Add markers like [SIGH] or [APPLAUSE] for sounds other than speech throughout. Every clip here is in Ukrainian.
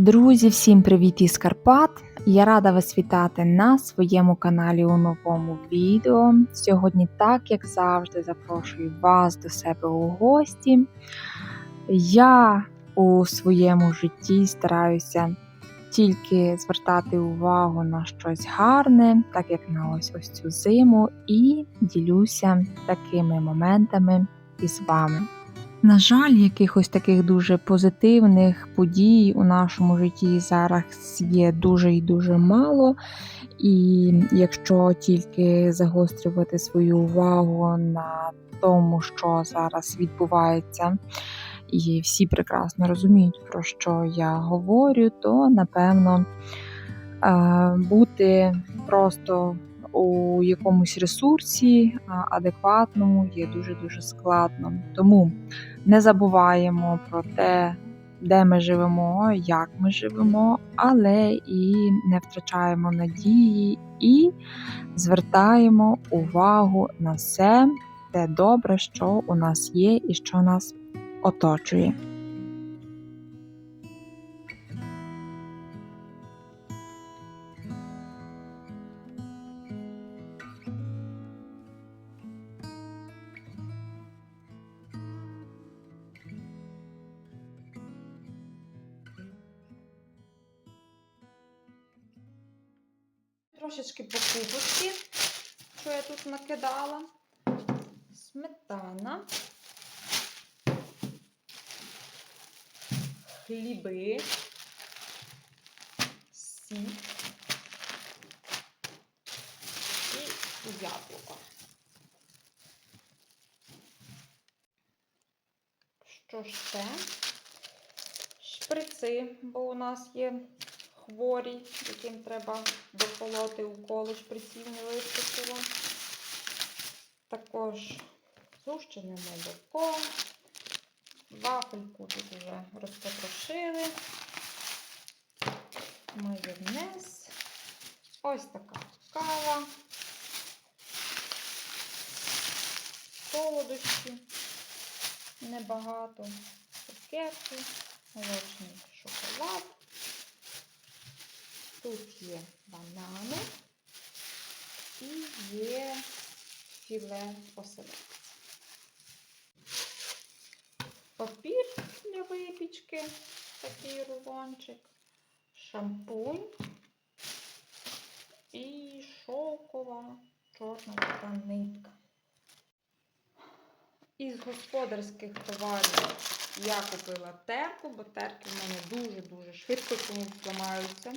Друзі, всім привіт із Карпат! Я рада вас вітати на своєму каналі у новому відео. Сьогодні, так як завжди, запрошую вас до себе у гості. Я у своєму житті стараюся тільки звертати увагу на щось гарне, так як на ось ось цю зиму, і ділюся такими моментами із вами. На жаль, якихось таких дуже позитивних подій у нашому житті зараз є дуже і дуже мало. І якщо тільки загострювати свою увагу на тому, що зараз відбувається, і всі прекрасно розуміють, про що я говорю, то напевно е, бути просто у якомусь ресурсі адекватному є дуже-дуже складно. Тому не забуваємо про те, де ми живемо, як ми живемо, але і не втрачаємо надії і звертаємо увагу на все те добре, що у нас є і що нас оточує. Трошечки покупочки, що я тут накидала. Сметана, хліби, сік і яблуко. Що це? Шприци, бо у нас є хворі, яким треба доколоти уколи шприців не вистачило. Також сущене молоко, вафельку тут вже розпотрошили, майонез, ось така кава, солодощі, небагато, цукерки, молочний шоколад. Тут є банани і є філе оселедця. Папір для випічки, такий рулончик, шампунь і шовкова чорна така нитка. Із господарських товарів я купила терку, бо терки в мене дуже-дуже швидко чомусь зламаються.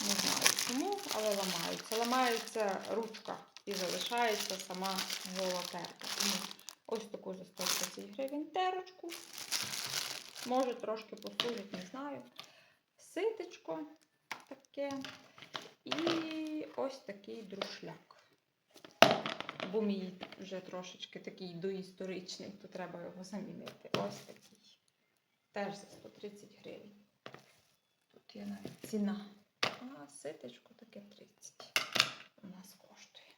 Не знаю чому, але ламаються. Ламається ручка і залишається сама гола терка. Тому ось таку за 130 гривень терочку. Може трошки послужить, не знаю. Ситечко таке. І ось такий друшляк. Бо мій вже трошечки такий доісторичний, то треба його замінити. Ось такий. Теж за 130 гривень. Тут є навіть ціна. А ситечко таке 30 у нас коштує.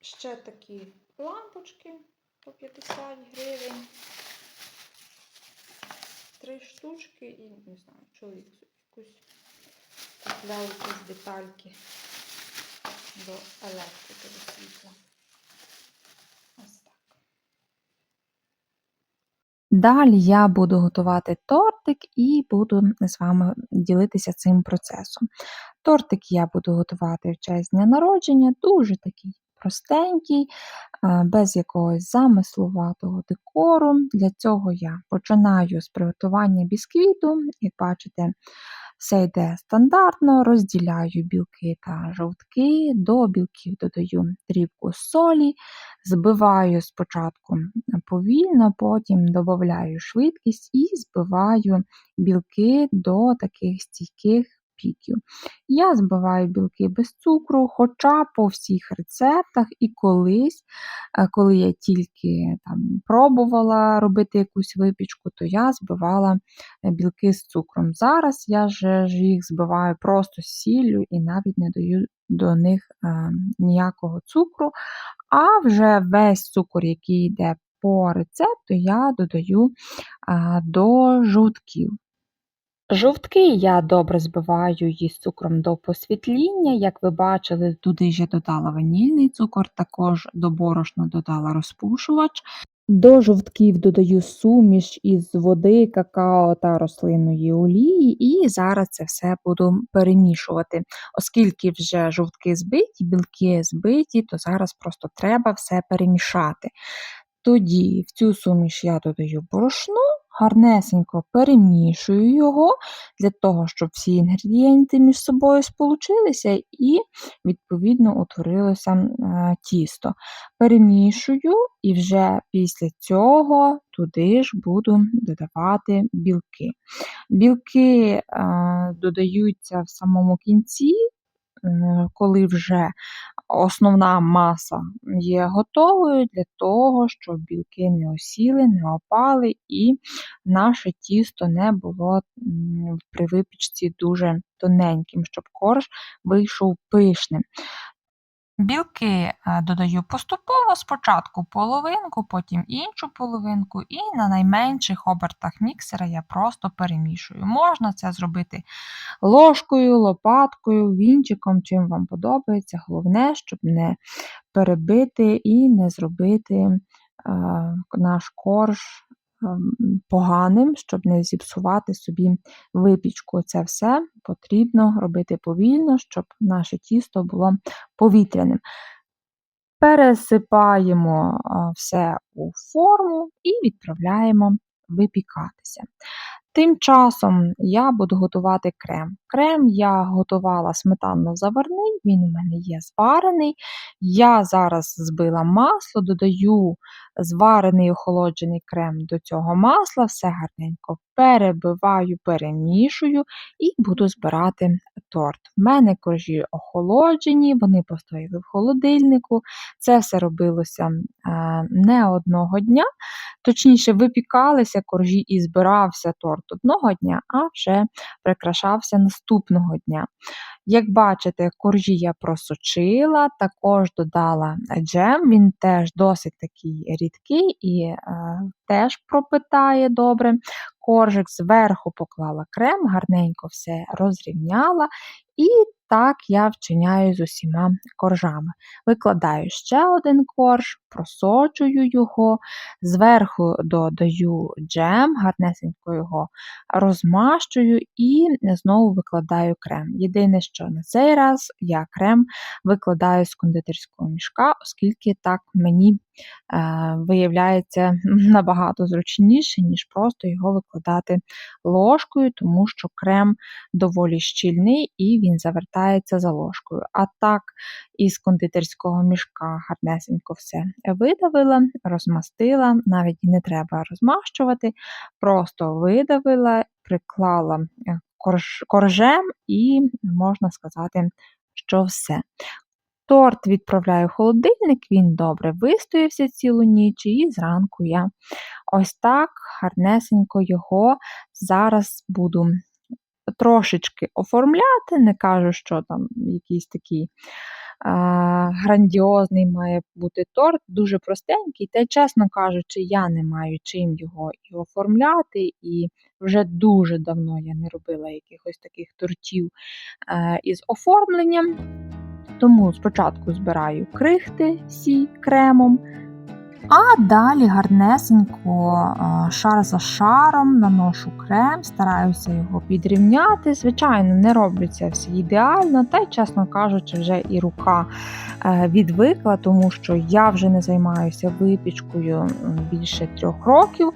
Ще такі лампочки по 50 гривень. Три штучки і, не знаю, чоловік якусь купляв якісь детальки до електрики, до світла. Ось так. Далі я буду готувати тортик і буду з вами ділитися цим процесом. Тортик я буду готувати в честь дня народження, дуже такий простенький, без якогось замислуватого декору. Для цього я починаю з приготування бісквіту, як бачите, все йде стандартно, розділяю білки та жовтки, до білків додаю дрібку солі, збиваю спочатку повільно, потім додаю швидкість і збиваю білки до таких стійких піків. Я збиваю білки без цукру, хоча по всіх рецептах і колись, е, коли я тільки там пробувала робити якусь випічку, то я збивала е, білки з цукром. Зараз я ж їх збиваю просто з сіллю і навіть не даю до них е, ніякого цукру, а вже весь цукор, який йде по рецепту, я додаю до жовтків. Жовтки я добре збиваю її з цукром до посвітління. Як ви бачили, туди я додала ванільний цукор, також до борошна додала розпушувач. До жовтків додаю суміш із води, какао та рослинної олії, і зараз це все буду перемішувати. Оскільки вже жовтки збиті, білки збиті, то зараз просто треба все перемішати. Тоді в цю суміш я додаю борошно, гарнесенько перемішую його для того, щоб всі інгредієнти між собою сполучилися і, відповідно, утворилося е, тісто. Перемішую і вже після цього туди ж буду додавати білки. Білки е, додаються в самому кінці, коли вже основна маса є готовою для того, щоб білки не осіли, не опали, і наше тісто не було при випічці дуже тоненьким, щоб корж вийшов пишним. Білки е, додаю поступово, спочатку половинку, потім іншу половинку, і на найменших обертах міксера я просто перемішую. Можна це зробити ложкою, лопаткою, вінчиком, чим вам подобається. Головне, щоб не перебити і не зробити е, наш корж поганим, щоб не зіпсувати собі випічку. Це все потрібно робити повільно, щоб наше тісто було повітряним. Пересипаємо все у форму і відправляємо випікатися. Тим часом я буду готувати крем. Крем я готувала сметанно-заварний, він у мене є зварений. Я зараз збила масло, додаю зварений охолоджений крем до цього масла, все гарненько перебиваю, перемішую і буду збирати торт. В мене коржі охолоджені, вони постояли в холодильнику. Це все робилося не одного дня. Точніше, випікалися коржі і збирався торт одного дня, а вже прикрашався наступного дня. Як бачите, коржі я просочила, також додала джем, він теж досить такий рідкий і е, теж пропитає добре. Коржик зверху поклала крем, гарненько все розрівняла і так я вчиняю з усіма коржами. Викладаю ще один корж, просочую його, зверху додаю джем, гарнесенько його розмащую і знову викладаю крем. Єдине, що на цей раз я крем викладаю з кондитерського мішка, оскільки так мені Е, виявляється [LAUGHS] набагато зручніше, ніж просто його викладати ложкою, тому що крем доволі щільний і він завертається за ложкою. А так, із кондитерського мішка гарнесенько все видавила, розмастила, навіть не треба розмащувати, просто видавила, приклала е, корж, коржем і можна сказати, що все. Торт відправляю в холодильник, він добре вистоявся цілу ніч, і зранку я ось так гарнесенько його зараз буду трошечки оформляти, не кажу, що там якийсь такий грандіозний має бути торт, дуже простенький, та чесно кажучи, я не маю чим його і оформляти, і вже дуже давно я не робила якихось таких тортів е, із оформленням. Тому спочатку збираю крихти всі кремом, а далі гарнесенько шар за шаром наношу крем, стараюся його підрівняти. Звичайно, не роблю це все ідеально, та й, чесно кажучи, вже і рука е, відвикла, тому що я вже не займаюся випічкою більше трьох років,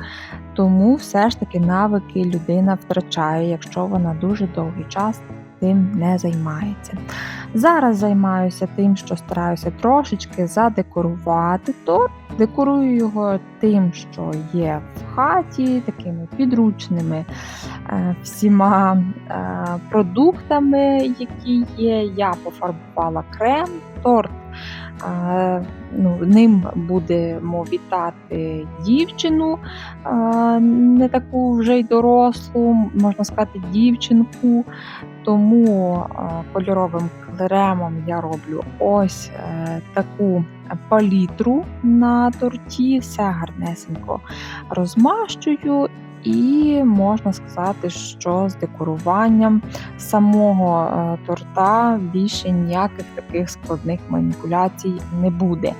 тому все ж таки навики людина втрачає, якщо вона дуже довгий час тим не займається. Зараз займаюся тим, що стараюся трошечки задекорувати торт. Декорую його тим, що є в хаті, такими підручними е, всіма е, продуктами, які є. Я пофарбувала крем, торт. Ну, Ним будемо вітати дівчину, не таку вже й дорослу, можна сказати, дівчинку. Тому кольоровим кремом я роблю ось е, таку палітру на торті, все гарнесенько розмащую І можна сказати, що з декоруванням самого е, торта більше ніяких таких складних маніпуляцій не буде.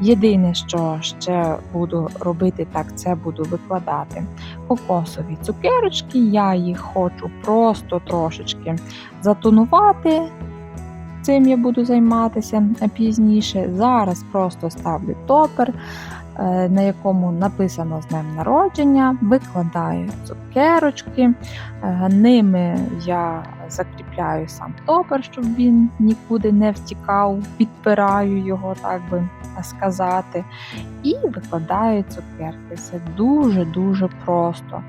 Єдине, що ще буду робити так, це буду викладати кокосові цукерочки. Я їх хочу просто трошечки затонувати. Цим я буду займатися пізніше. Зараз просто ставлю топер, на якому написано з днем народження, викладаю цукерочки, е, ними я закріпляю сам топер, щоб він нікуди не втікав, підпираю його, так би сказати, і викладаю цукерки. Все дуже-дуже просто,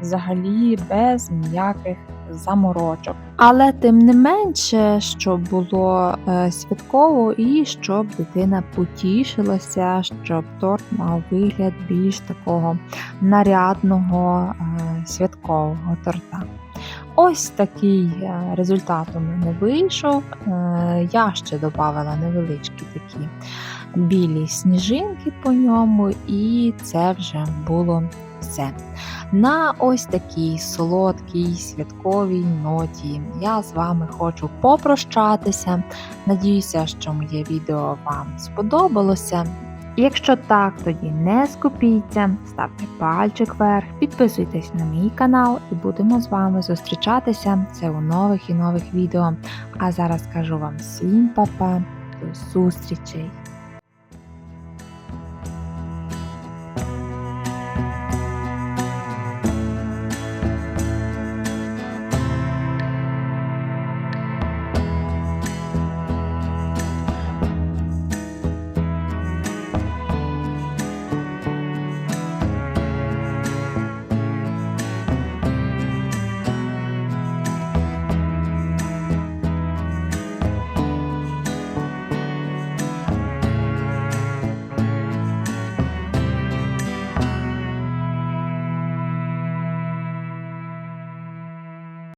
взагалі без ніяких заморочок. Але тим не менше, щоб було е, святково і щоб дитина потішилася, щоб торт мав вигляд більш такого нарядного е, святкового торта. Ось такий е, результат у мене вийшов. Е, Я ще додавала невеличкі такі білі сніжинки по ньому, і це вже було все. На ось такій солодкій святковій ноті я з вами хочу попрощатися. Надіюся, що моє відео вам сподобалося. Якщо так, тоді не скупіться, ставте пальчик вверх, підписуйтесь на мій канал і будемо з вами зустрічатися це у нових і нових відео. А зараз кажу вам всім па-па, до зустрічей!